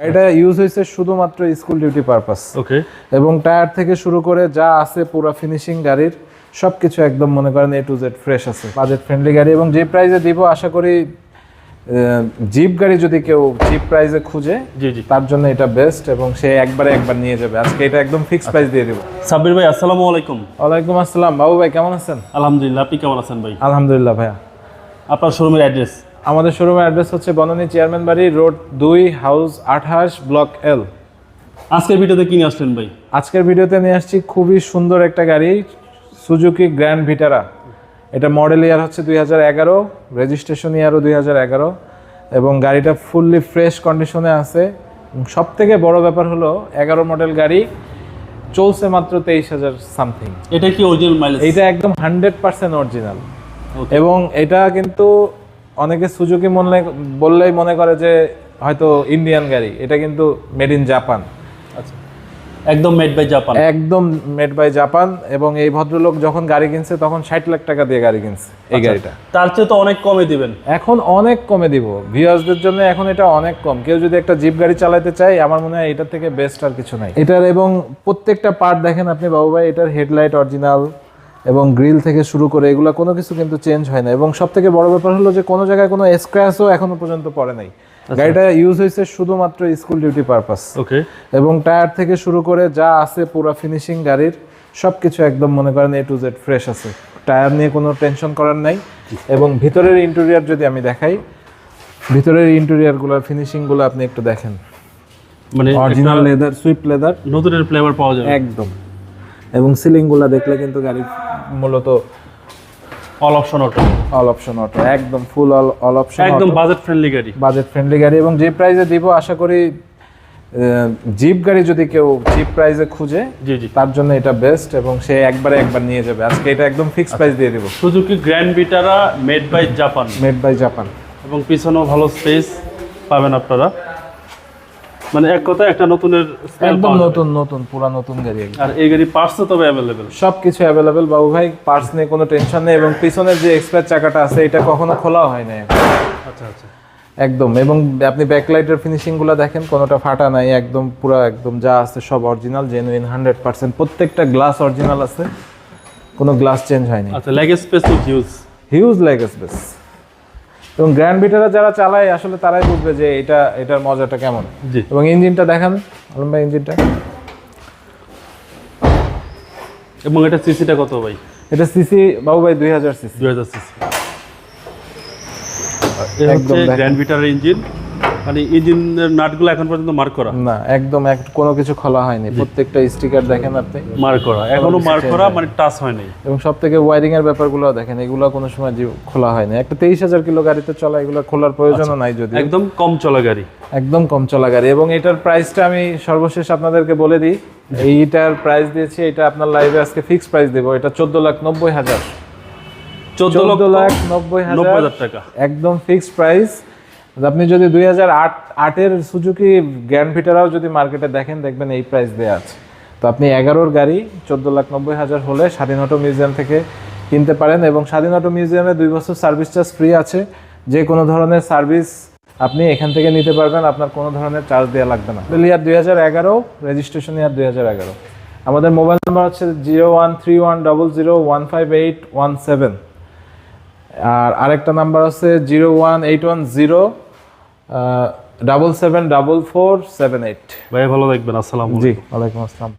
গাড়িটা ইউজ হয়েছে শুধুমাত্র স্কুল ডিউটি পারপাস ওকে এবং টায়ার থেকে শুরু করে যা আছে পুরো ফিনিশিং গাড়ির সবকিছু একদম মনে করেন এ টু জেড ফ্রেশ আছে। বাজেট ফ্রেন্ডলি গাড়ি এবং যে প্রাইসে দিব আশা করি জিপ গাড়ি যদি কেউ চিপ প্রাইসে খুঁজে জি জি। তার জন্য এটা বেস্ট এবং সে একবারে একবার নিয়ে যাবে। আজকে এটা একদম ফিক্স প্রাইস দিয়ে দিব। সাব্বির ভাই আসসালামু আলাইকুম। ওয়ালাইকুম আসসালাম। বাবু ভাই কেমন আছেন? আলহামদুলিল্লাহ আপনি কেমন আছেন ভাই? আলহামদুলিল্লাহ ভাইয়া। আপনার শোরুমের অ্যাড্রেস আমাদের শোরুমের অ্যাড্রেস হচ্ছে বনানী চেয়ারম্যান বাড়ি রোড দুই হাউস আঠাশ ব্লক এল আজকের ভিডিওতে কিনে আসলেন ভাই? আজকের ভিডিওতে নিয়ে আসছি খুবই সুন্দর একটা গাড়ি সুজুকি গ্র্যান্ড ভিটারা এটা মডেল ইয়ার হচ্ছে দুই হাজার এগারো রেজিস্ট্রেশন ইয়ারও দুই হাজার এগারো। এবং গাড়িটা ফুললি ফ্রেশ কন্ডিশনে আছে। সব থেকে বড় ব্যাপার হলো এগারো মডেল গাড়ি চলছে মাত্র তেইশ হাজার সামথিং এটা কি অরিজিনাল মাইলেজ এইটা একদম হান্ড্রেড পার্সেন্ট অরিজিনাল এবং এটা কিন্তু অনেকে সুজুকি মনে বললেই মনে করে যে হয়তো ইন্ডিয়ান গাড়ি এটা কিন্তু মেড ইন জাপান আচ্ছা। একদম মেড বাই জাপান একদম মেড বাই জাপান এবং এই ভদ্রলোক যখন গাড়ি কিনছে তখন ষাট লাখ টাকা দিয়ে গাড়ি কিনছে এই গাড়িটা। তার চেয়ে তো অনেক কমে দিবেন। এখন অনেক কমে দিব। ভিউয়ার্সদের জন্য এখন এটা অনেক কম। কেউ যদি একটা জিপ গাড়ি চালাতে চায় আমার মনে হয় এটার থেকে বেস্ট আর কিছু নাই। এটার এবং প্রত্যেকটা পার্ট দেখেন আপনি বাবু ভাই এটার হেডলাইট অরিজিনাল এবং গ্রিল থেকে শুরু করে এগুলো কোনো কিছু কিন্তু চেঞ্জ হয় না। এবং সব থেকে বড় ব্যাপার হলো যে কোনো জায়গায় কোনো স্ক্র্যাচও এখনও পর্যন্ত পড়ে নাই। গাড়িটা ইউজ হয়েছে শুধুমাত্র স্কুল ডিউটি পারপাস ওকে এবং টায়ার থেকে শুরু করে যা আছে পুরো ফিনিশিং গাড়ির সব কিছু একদম মনে করেন এ টু জেড ফ্রেশ আছে। টায়ার নিয়ে কোনো টেনশন করার নাই। এবং ভিতরের ইন্টেরিয়ার যদি আমি দেখাই ভিতরের ইন্টেরিয়ারগুলোর ফিনিশিংগুলো আপনি একটু দেখেন। মানে অরিজিনাল লেদার সুইপ লেদার নতুনের ফ্লেভার পাওয়া যায় একদম। এবং সিলিংগুলো দেখলে কিন্তু গাড়ি মূলত all option auto all option auto একদম ফুল অল অল অপশন একদম বাজেট ফ্রেন্ডলি গাড়ি। বাজেট ফ্রেন্ডলি গাড়ি এবং যে প্রাইসে দিব আশা করি জিপ গাড়ি যদি কেউ চিপ প্রাইসে খুঁজে জি জি। তার জন্য এটা বেস্ট এবং সে একবারে একবার নিয়ে যাবে। আজকে এটা একদম ফিক্স প্রাইস দিয়ে দিব। Suzuki Grand Vitara made by Japan made by Japan এবং পিছনেও ভালো স্পেস পাবেন আপনারা। মানে এক কথায় একটা নতুনের একদম নতুন নতুন পুরা নতুন গাড়ি আর এই গাড়ি পার্টসও তবে অ্যাভেলেবেল সব কিছু অ্যাভেলেবেল বাবু ভাই পার্টস নিয়ে কোনো টেনশন নেই এবং পিছনের যে এক্সপায়ার চাকাটা আছে এটা কখনো খোলা হয় না আচ্ছা আচ্ছা। একদম এবং আপনি ব্যাকলাইটের ফিনিশিংগুলো দেখেন কোনোটা ফাটা নাই একদম পুরো একদম যা আছে সব অরিজিনাল জেনুইন হান্ড্রেড পার্সেন্ট প্রত্যেকটা গ্লাস অরিজিনাল আছে কোনো গ্লাস চেঞ্জ হয়নি আচ্ছা লেগ স্পেস তো হিউজ হিউজ লেগ স্পেস এবং গ্র্যান্ড ভিটারা যারা চালায় আসলে তারাই বুঝবে যে এটা এটার মজাটা কেমন। এবং ইঞ্জিনটা দেখান আলম ভাই ইঞ্জিনটা। এবং এটা সিসিটা কত ভাই? এটা সিসি বাবু ভাই দুই হাজার সিসি দুই হাজার সিসি। Grand ভিটারের engine. মানে ইঞ্জিনের নাটগুলো এখন পর্যন্ত মার্ক করা। না একদম এক কোনো কিছু খোলা হয়নি। প্রত্যেকটা স্টিকার দেখেন আপনি। মার্ক করা। এখনও মার্ক করা মানে টাচ হয় নাই এবং সব থেকে ওয়ারিং এর ব্যাপারগুলো দেখেন এগুলো কোনো সময় খোলা হয়নি। একটা তেইশ হাজার কিলো গাড়িতে চলা এগুলো খোলার প্রয়োজনও নাই যদি একদম কম চলা গাড়ি। একদম কম চলা গাড়ি। এবং এটার প্রাইসটা আমি সর্বশেষ আপনাদেরকে বলে দিই এইটার প্রাইস দিয়েছি এটা আপনার লাইভে আজকে ফিক্স প্রাইস দেবো। এটা চোদ্দ লাখ নব্বই হাজার। চোদ্দ লাখ নব্বই হাজার টাকা। একদম ফিক্সড প্রাইস আপনি যদি দুই হাজার আট, আটের সুজুকি গ্র্যান্ড ভিটারাও যদি মার্কেটে দেখেন, দেখবেন এই প্রাইস দেওয়া আছে। তো আপনি এগারোর গাড়ি চোদ্দ লাখ নব্বই হাজার হলে স্বাধীন অটো মিউজিয়াম থেকে কিনতে পারেন এবং স্বাধীন অটো মিউজিয়ামে দুই বছর সার্ভিস চার্জ ফ্রি আছে। যে কোনো ধরনের সার্ভিস আপনি এখান থেকে নিতে পারবেন, আপনার কোনো ধরনের চার্জ দেওয়া লাগবে না। ইয়ার দুই হাজার এগারো রেজিস্ট্রেশন ইয়ার দুই হাজার এগারো। আমাদের মোবাইল নাম্বার হচ্ছে zero one three one double zero one five eight one seven আর আরেকটা নাম্বার আছে zero one eight one zero double seven double four seven eight. ভাই ভালো দেখবেন আসসালাম জি ওয়ালাইকুম আসসালাম।